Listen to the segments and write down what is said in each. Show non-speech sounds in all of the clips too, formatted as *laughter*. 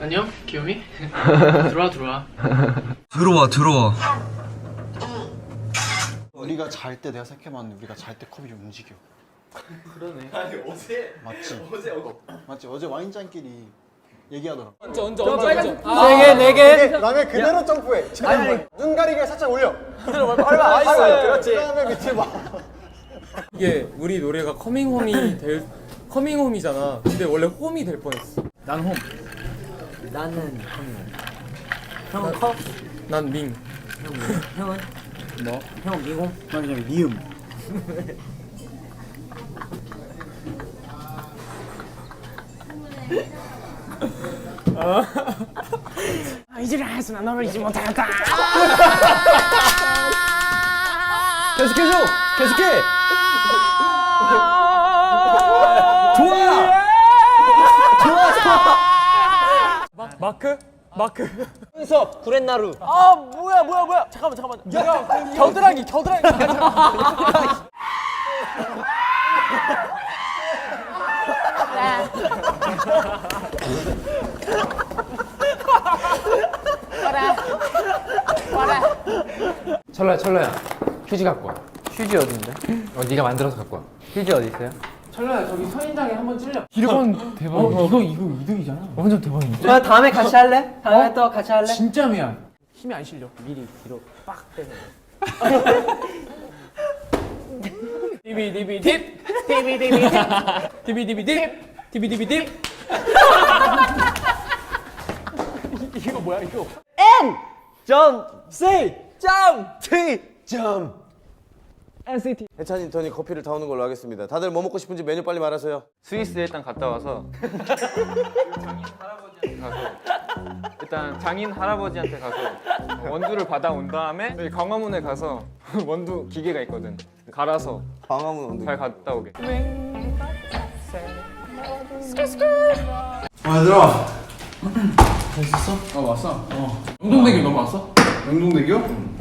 안녕 귀요미 *laughs* 들어와 들어와 들어와 들어와 우리가 잘 때 내가 생각해봤는데 우리가 잘 때 컵이 움직여. 그러네 맞지? 어제 맞지? 어제 와인잔끼리 얘기하더라. 네개 네개 그다음에 그대로 점프해. 눈 가리게 살짝 올려. 그대로 밟아. 밟아. 그렇지. 그다음에 밑에 봐. 이게 우리 노래가 커밍홈이 될 커밍홈이잖아 근데 원래 홈이 될 뻔했어 난홈 나는 형 컵, 난 밍. 형은 뭐? 형 미공. 난 그냥 미음. 이제를 해서는 너를 잊지 못하였다 계속해줘 계속해 마크? 마크. 수업 구렛나루. 아 뭐야 뭐야 뭐야 잠깐만 잠깐만. 겨드랑이 겨드랑이. *laughs* *laughs* 철러야 철러야 휴지 갖고 와 휴지 어딘데? 어 네가 만들어서 갖고 와 휴지 어디 있어요? 철러야 저기 선인장에 한번 찔려 이건 대박 어, 이거 이거 이득이잖아 완전 대박인데? 아 다음에 같이 할래? 다음에 또 같이 할래? 진짜 미안 힘이 안 실려. 미리 뒤로 빡 빼는. 디비 디비 딥. 디비 디비 딥. 디비 디비 딥. 디비 디비 딥. 이거 뭐야 이거? 점 C 점 T 점. 해찬이 토니 커피를 타오는 걸로 하겠습니다. 다들 뭐 먹고 싶은지 메뉴 빨리 말하세요. 스위스에 일단 갔다 와서 장인 할아버지한테 가서 일단 장인 할아버지한테 가서 원두를 받아온 다음에 광화문에 가서 *laughs* 원두 기계가 있거든 갈아서 광화문 언덕. 잘 갔다 오게 아 얘들아. *clears throat* 어 왔어 어 운동대교 넘어왔어? 영동대교? 응.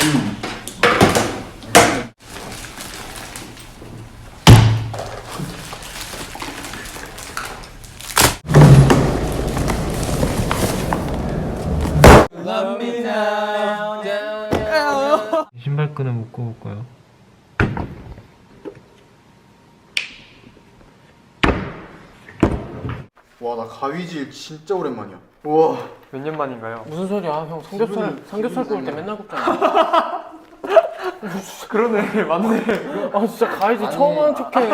신발끈을 올 거예요 와 나 가위질 진짜 오랜만이야. 우와. 몇 년 만인가요? 무슨 소리야 형 삼겹살 삼겹살 구울 때 맨날 굽잖아 *laughs* *laughs* 그러네 맞네 아 진짜 가이지 처음 하는 척해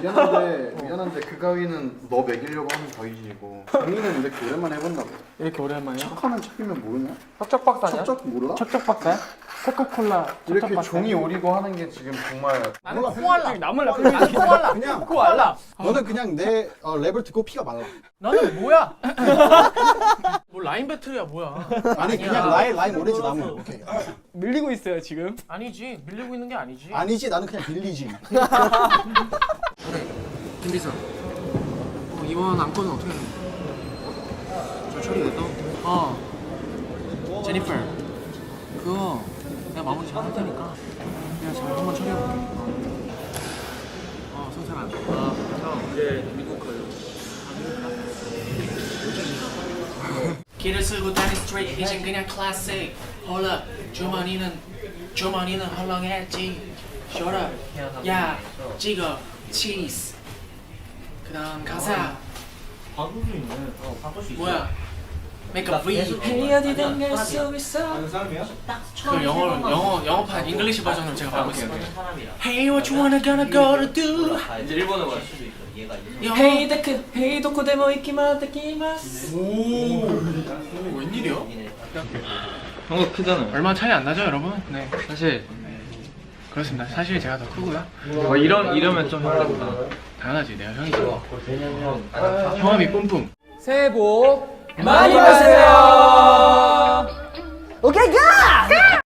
미안한데 미안한데 그 가위는 너 먹이려고 하는 가위질이고 정리는 이렇게 오랜만에 해본다 고. 이렇게 오랜만이야? 척하면 척이면 모르냐? 척척 박사냐? 척척 몰라? 척척 박사야? 코카콜라 이렇게 척척 박사. 종이 오리고 하는 게 지금 정말 나는 코알라 나물 나는 코알라 그냥 코알라 너는 그냥 내 어, 랩을 듣고 피가 말라. 나는 뭐야? *laughs* 뭐 라인 배틀이야 뭐야? *laughs* 아니 그냥 라인 라인 오렌지 나무. 오케이. 밀리고 있어요 지금. 아니지 밀리고 있는 게 아니지. 아니지 나는 그냥 빌리지. *laughs* 김비서 어, 이번 안건은 어떻게 해? 저 처리됐어? 어 제니퍼 그거 내가 마무리 잘 할 테니까 그냥 잘 한번 처리해볼게 어 성찬아 아 형 이제 미국 가요 길을 쓰고 다니 스트레이트 이젠 그냥 클래식 홀라 주머니는 주머니는 헐렁했지 up. 야 찍어. 치즈 그 다음 가사. 뭐야 Make a V 그 영어 영어 영어판 잉글리시 버전을 제가 바꿀게요 Hey what you wanna gonna go to do? 이제 일본어 가 영어. 헤이 데크 헤이 도코 데모 이키마 데키마스. 오. 웬일이야? 한국 크잖아요. 얼마 차이 안 나죠 여러분? 네. 사실 그렇습니다. 사실 제가 더 크고요. 뭐 이런 이러면 좀 힘들다. 당연하지. 내가 형이죠. 형아미 뿜뿜. 새해 복 많이 받으세요. 오케이 가.